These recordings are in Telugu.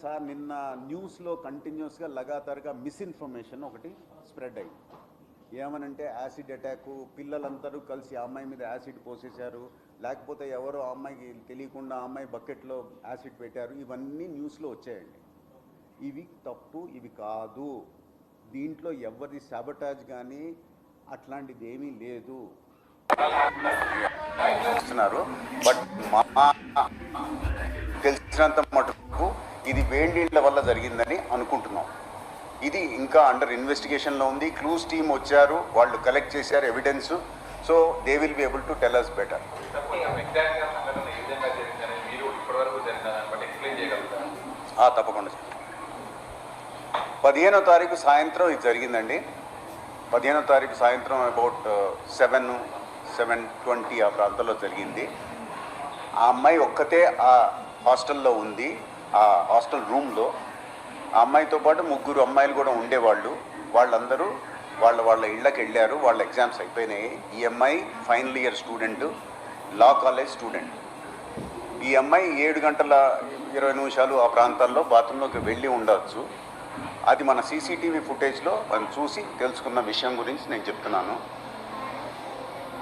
సార్ నిన్న న్యూస్లో కంటిన్యూస్గా లగాతారుగా మిస్ఇన్ఫర్మేషన్ ఒకటి స్ప్రెడ్ అయింది. ఏమనంటే యాసిడ్ అటాక్ పిల్లలందరూ కలిసి ఆ అమ్మాయి మీద యాసిడ్ పోసేశారు లేకపోతే ఎవరో ఆ అమ్మాయికి తెలియకుండా ఆ అమ్మాయి బకెట్లో యాసిడ్ పెట్టారు ఇవన్నీ న్యూస్లో వచ్చాయండి. ఇవి తప్పు ఇవి కాదు. దీంట్లో ఎవరిది సాబటాజ్ కానీ అట్లాంటిది ఏమీ లేదు. బట్ మా తెలిసినంత మటుకు ఇది వేళ్ళీళ్ళ వల్ల జరిగిందని అనుకుంటున్నాం. ఇది ఇంకా అండర్ ఇన్వెస్టిగేషన్లో ఉంది. క్లూస్ టీమ్ వచ్చారు వాళ్ళు కలెక్ట్ చేశారు evidence so they will be able to tell us better తప్పకుండా పదిహేనో తారీఖు సాయంత్రం ఇది జరిగిందండి. పదిహేనో తారీఖు సాయంత్రం అబౌట్ సెవెన్ సెవెన్ ట్వంటీ ఆ ప్రాంతంలో జరిగింది. ఆ అమ్మాయి ఒక్కతే ఆ హాస్టల్లో ఉంది. ఆ హాస్టల్ రూమ్లో ఆ అమ్మాయితో పాటు ముగ్గురు అమ్మాయిలు కూడా ఉండేవాళ్ళు. వాళ్ళందరూ వాళ్ళ వాళ్ళ ఇళ్ళకి వెళ్ళారు వాళ్ళ ఎగ్జామ్స్ అయిపోయినాయి. ఈ అమ్మాయి final year student law college student. ఈ అమ్మాయి ఏడు గంటల ఇరవై నిమిషాలు ఆ ప్రాంతాల్లో బాత్రూంలోకి వెళ్ళి ఉండవచ్చు అది మన సీసీటీవీ ఫుటేజ్లో మనం చూసి తెలుసుకున్న విషయం గురించి నేను చెప్తున్నాను.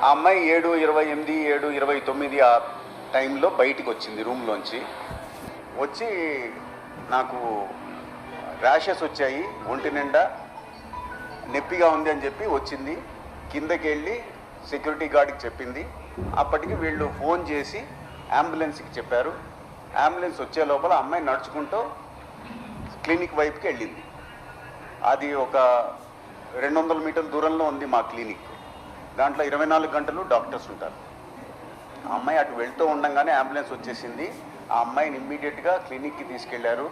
ఆ అమ్మాయి ఏడు ఇరవై ఎనిమిది ఏడు ఇరవై తొమ్మిది ఆ టైంలో బయటికి వచ్చింది రూమ్లోంచి. వచ్చి నాకు ర్యాషెస్ వచ్చాయి ఒంటి నిండా నొప్పిగా ఉంది అని చెప్పి వచ్చింది. కిందకి వెళ్ళి సెక్యూరిటీ గార్డ్కి చెప్పింది. అప్పటికి వీళ్ళు ఫోన్ చేసి అంబులెన్స్కి చెప్పారు. అంబులెన్స్ వచ్చే లోపల అమ్మాయి నడుచుకుంటూ క్లినిక్ వైపుకి వెళ్ళింది. అది ఒక రెండు వందల మీటర్ల దూరంలో ఉంది మా క్లినిక్ దాంట్లో ఇరవై నాలుగు గంటలు డాక్టర్స్ ఉంటారు. అమ్మాయి అటు వెళ్తూ ఉండగానే అంబులెన్స్ వచ్చేసింది. ఆ అమ్మాయిని ఇమ్మీడియట్గా క్లినిక్కి తీసుకెళ్ళారు.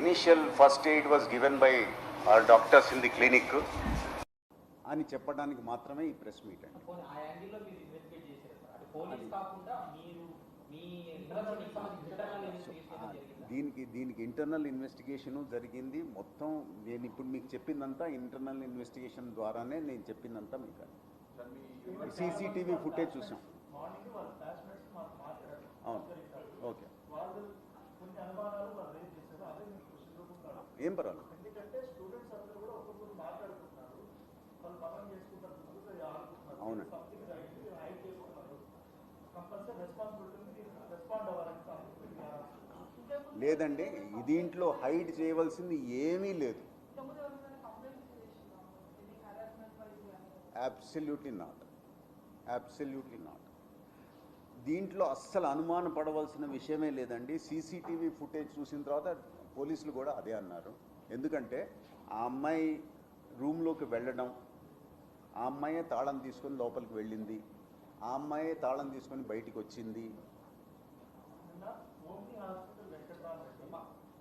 Initial first aid was given by doctors in the clinic అని చెప్పడానికి మాత్రమే ఈ ప్రెస్ మీట్ అండి. దీనికి దీనికి ఇంటర్నల్ ఇన్వెస్టిగేషను జరిగింది. మొత్తం నేను ఇప్పుడు మీకు చెప్పిందంతా ఇంటర్నల్ ఇన్వెస్టిగేషన్ ద్వారానే నేను చెప్పిందంతా మీకు సీసీటీవీ ఫుటేజ్ చూసాం. అవును ఓకే వాళ్ళు కొన్ని అనుమానాలు వాళ్ళు రేజ్ చేశారు అదే మీకు క్వశ్చన్ రూపంలో ఏం పర్వాలేదు ఎందుకంటే స్టూడెంట్స్ అందరూ కూడా ఒక్కొక్కరు మాట్లాడుకుంటున్నారు వాళ్ళు పనులు చేసుకుంటారు ముందుకు ఆడుకుంటున్నారు అవునండి. సంథింగ్ అయింది హైడ్ చేసుకున్నారు కంపల్సరీ రెస్పాన్సిబిలిటీ రెస్పాండ్ అవ్వాలని లేదండి దీంట్లో హైడ్ చేయవలసింది ఏమీ లేదు. అబ్సల్యూట్లీ నాట్ అబ్సల్యూట్లీ నాట్ దీంట్లో అస్సలు అనుమాన పడవలసిన విషయమే లేదండి. సీసీటీవీ ఫుటేజ్ చూసిన తర్వాత పోలీసులు కూడా అదే అన్నారు. ఎందుకంటే ఆ అమ్మాయి రూమ్లోకి వెళ్ళడం ఆ అమ్మాయే తాళం తీసుకొని లోపలికి వెళ్ళింది ఆ అమ్మాయే తాళం తీసుకొని బయటికి వచ్చింది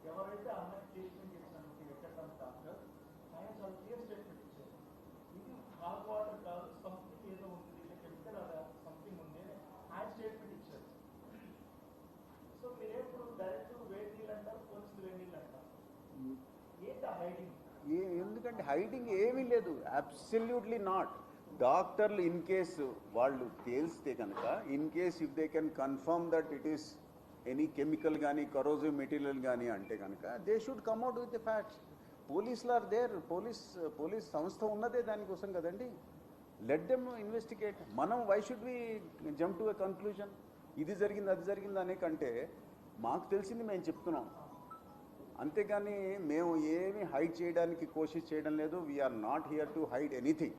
ఎవరైతే ఎందుకంటే హైడింగ్ ఏమీ లేదు. అబ్సల్యూట్లీ నాట్ డాక్టర్లు ఇన్ కేసు వాళ్ళు తేల్స్తే కనుక in case if they can confirm that it is any chemical కానీ కరోజివ్ మెటీరియల్ కానీ అంటే కనుక they should come out with the facts. పోలీసులు ఆర్ దేర్. పోలీస్ పోలీస్ సంస్థ ఉన్నదే దానికోసం కదండి. లెట్ దెమ్ ఇన్వెస్టిగేట్ మనం why should be jump to a conclusion ఇది జరిగింది అది జరిగింది అనే కంటే మాకు తెలిసింది మేము చెప్తున్నాం. అంతేగాని మేము ఏమి హైడ్ చేయడానికి కోషిష్ చేయడం లేదు. We are not here to hide anything